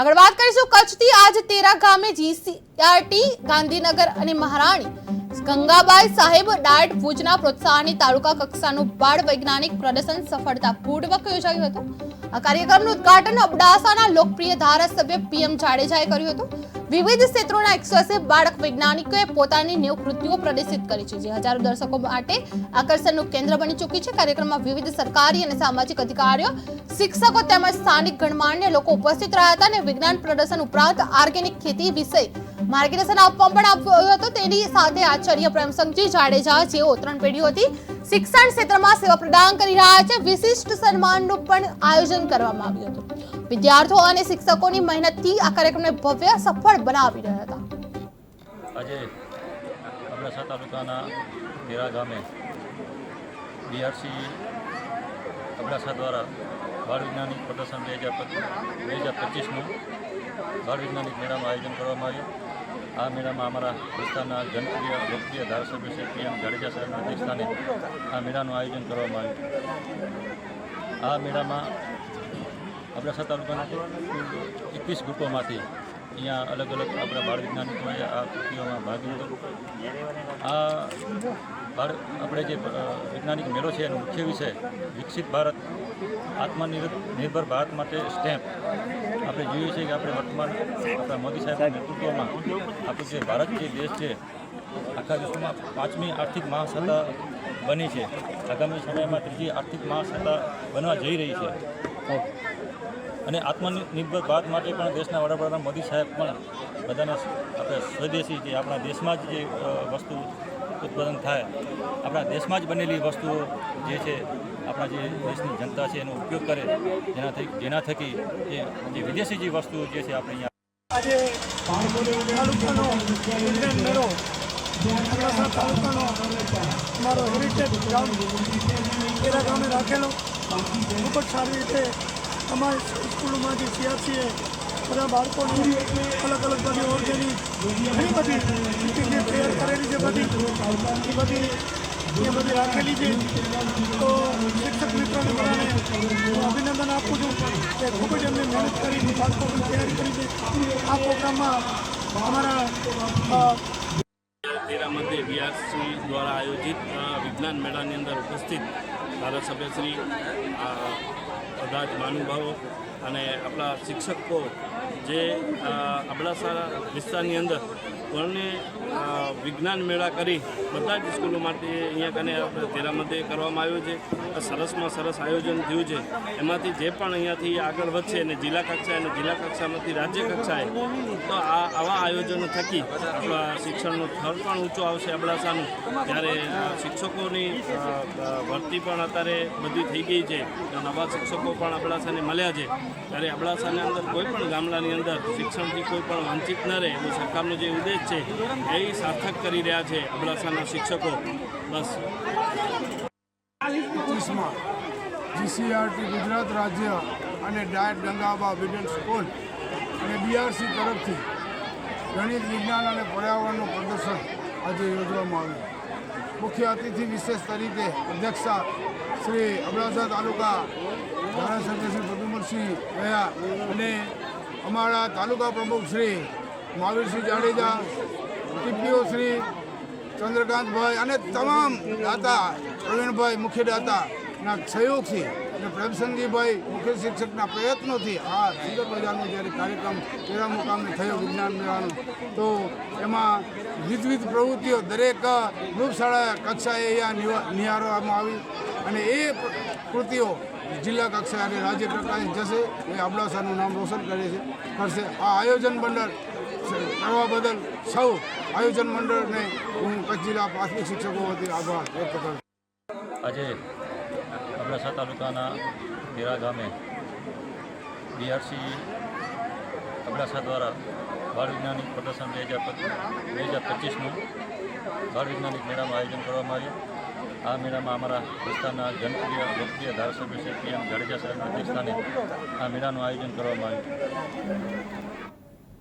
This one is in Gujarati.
આગળ વાત કરીશું કચ્છથી. આજ તેરા ગામે જીસીઆરટી ગાંધીનગર અને મહારાણી ગંગાબાઈ સાહેબ ડાયટ ભુજના પ્રોત્સાહનની તાલુકા કક્ષાનું બાળ વૈજ્ઞાનિક પ્રદર્શન સફળતાપૂર્વક યોજાયું હતું. આ કાર્યક્રમનું ઉદ્ઘાટન અબડાસાના લોકપ્રિય ધારાસભ્ય પીએમ જાડેજાએ કર્યું હતું. વિવિધ ક્ષેત્રોના એકસો બાળક વૈજ્ઞાનિકોએ પોતાની નેવ કૃતિઓ પ્રદર્શિત કરી છે. જે હજારો દર્શકો માટે આકર્ષણનું કેન્દ્ર બની ચૂકી છે. કાર્યક્રમમાં વિવિધ સરકારી અને સામાજિક અધિકારીઓ, શિક્ષકો તેમજ સ્થાનિક ગણમાન્ય લોકો ઉપસ્થિત રહ્યા હતા અને વિજ્ઞાન પ્રદર્શન ઉપરાંત ઓર્ગેનિક ખેતી વિષય માર્ગદર્શન આપવા પણ આપ્યું હતું. તેની સાથે આચાર્ય પ્રેમસંગજી જાડેજા જેઓ ત્રણ હતી, શિક્ષણ ક્ષેત્રમાં સેવા પ્રદાન કરી રહ્યા છે. વિશિષ્ટ સન્માનનું પણ આયોજન કરવામાં આવ્યું હતું. વિદ્યાર્થીઓ અને શિક્ષકોની મહેનતથી આ કાર્યક્રમને ભવ્ય સફળ બનાવી રહ્યા હતા. આજે અબડાસા તાલુકાના તેરા ગામે બીઆરસી અબડાસા દ્વારા બાળ વૈજ્ઞાનિક પ્રદર્શન બે હજાર બે હજાર પચીસનું બાળ વૈજ્ઞાનિક મેળાનું આયોજન કરવામાં આવ્યું. આ મેળામાં અમારા વિસ્તારના જનપ્રિય લોકપ્રિય ધારાસભ્ય શ્રી પીએમ જાડેજા સાહેબના અધ્યક્ષસ્થાને આ મેળાનું આયોજન કરવામાં આવ્યું. આ મેળામાં અબડાસા તાલુકાના એકવીસ ગ્રુપોમાંથી અહીંયા અલગ અલગ આપણા બાળ વૈજ્ઞાનિકોએ આ કૃતિઓમાં ભાગ લીધો. આ બાળ આપણે જે વૈજ્ઞાનિક મેળો છે, એનો મુખ્ય વિષય વિકસિત ભારત, આત્મનિર્ભર, નિર્ભર ભારત માટે સ્ટેમ્પ. આપણે જોઈએ છીએ કે આપણે વર્તમાન આપણા મોદી સાહેબના નેતૃત્વમાં આપણું જે ભારત જે દેશ છે, આખા વિશ્વમાં પાંચમી આર્થિક મહાસત્તા બની છે. આગામી સમયમાં ત્રીજી આર્થિક મહાસત્તા બનવા જઈ રહી છે. અને આત્મનિર્ભર ભારત માટે પણ દેશના વડાપ્રધાન મોદી સાહેબ પણ બધાને આપણે સ્વદેશી જે આપણા દેશમાં જ જે વસ્તુ ઉત્પાદન થાય, આપણા દેશમાં જ બનેલી વસ્તુઓ જે છે, આપણા જે દેશની જનતા છે એનો ઉપયોગ કરે જેનાથી જેના થકી જે વિદેશી જે વસ્તુઓ જે છે આપણે અહીંયા આજે અમારો હેરિટેજ ગ્રાઉન્ડ ગામે રાખેલો. ખૂબ જ સારી રીતે અમારી સ્કૂલોમાંથી સીઆરસીએ બધા બાળકોની અલગ અલગ બધી ઓર્ગેનિક ઘણી બધી રીતે તૈયાર કરેલી છે બધી. એ બધી એ બધી રાખેલી છે. તો શિક્ષક મિત્રોને બધાને અભિનંદન આપું છું કે ખૂબ જ એમને મહેનત કરી બાળકોની તૈયારી કરી છે. આ પ્રોગ્રામમાં અમારા અ, તેરા મધ્ય બીઆરસી દ્વારા આયોજિત વિજ્ઞાન મેળાની અંદર ઉપસ્થિત ધારાસભ્યશ્રી બધા જ મહાનુભાવો અને આપણા શિક્ષકો જે અબડાસા વિસ્તારની અંદર વર્ણને વિજ્ઞાન મેળા કરી બધા જ સ્કૂલો માટે અહીંયા કને તેરા કરવામાં આવ્યું છે. સરસમાં સરસ આયોજન થયું છે. એમાંથી જે પણ અહીંયાથી આગળ વધશે અને જિલ્લા કક્ષાએ અને જિલ્લા કક્ષામાંથી રાજ્ય કક્ષાએ, તો આ આવા આયોજનો થકી આપણા શિક્ષણનું સ્તર પણ ઊંચું આવશે અબડાસાનું. ત્યારે શિક્ષકોની ભરતી પણ અત્યારે બધી થઈ ગઈ છે. નવા શિક્ષકો પણ અબડાસાને મળ્યા છે. ત્યારે અબડાસાની અંદર કોઈ પણ ગામડાની અંદર શિક્ષણથી કોઈ પણ વંચિત ન રહે, એવો સરકારનો જે ઉદ્દેશ છે, એ સાર્થક કરી રહ્યા છે અબડાસાના શિક્ષકો. બસ. જીસીઆરટી ગુજરાત રાજ્ય અને ડાયટ ગંગાબા વિડન સ્કૂલ અને બીઆરસી તરફથી ગણિત, વિજ્ઞાન અને પર્યાવરણનું પ્રદર્શન આજે યોજવામાં આવ્યું. મુખ્ય અતિથિ વિશેષ તરીકે અધ્યક્ષા શ્રી અબડાસા તાલુકા ધારાસભ્ય શ્રી પ્રદ્યુમનસિંહ રહ્યા અને અમારા તાલુકા પ્રમુખ શ્રી મહાવીરસિંહ જાડેજા, ટીપીઓ શ્રી ચંદ્રકાંતભાઈ અને તમામ દાતા, પ્રવીણભાઈ મુખ્ય દાતાના સહયોગથી અને પ્રેમસંગીભાઈ મુખ્ય શિક્ષકના પ્રયત્નોથી આ સુંદર મજાનો જ્યારે કાર્યક્રમ તેરા મુકામે થયો વિજ્ઞાન મેળાનો, તો એમાં વિધવિધ પ્રવૃત્તિઓ દરેક ગ્રુપ શાળા કક્ષાએ અહીંયા નિહાળવામાં આવી અને એ કૃતિઓ જિલ્લા કક્ષાએ અને રાજ્ય કક્ષાએ જશે એ અબડાસાનું નામ રોશન કરે છે, કરશે. આ આયોજન મંડળ કરવા બદલ સૌ આયોજન મંડળને હું કચ્છ જિલ્લા પ્રાથમિક શિક્ષકો વતી આભાર વ્યક્ત કરું આજે અબડાસા તાલુકાના તેરા ગામે બીઆરસી અબડાસા દ્વારા બાળ વૈજ્ઞાનિક પ્રદર્શન બે હજાર બે હજાર પચીસનું બાળ વૈજ્ઞાનિક મેળાનું આયોજન કરવામાં આવ્યું. આ મેળામાં અમારા વિસ્તારના જનપ્રિય, લોકપ્રિય ધારાસભ્ય શ્રી પીએમ જાડેજા સાહેબના અધ્યક્ષસ્થાને આ મેળાનું આયોજન કરવામાં આવ્યું.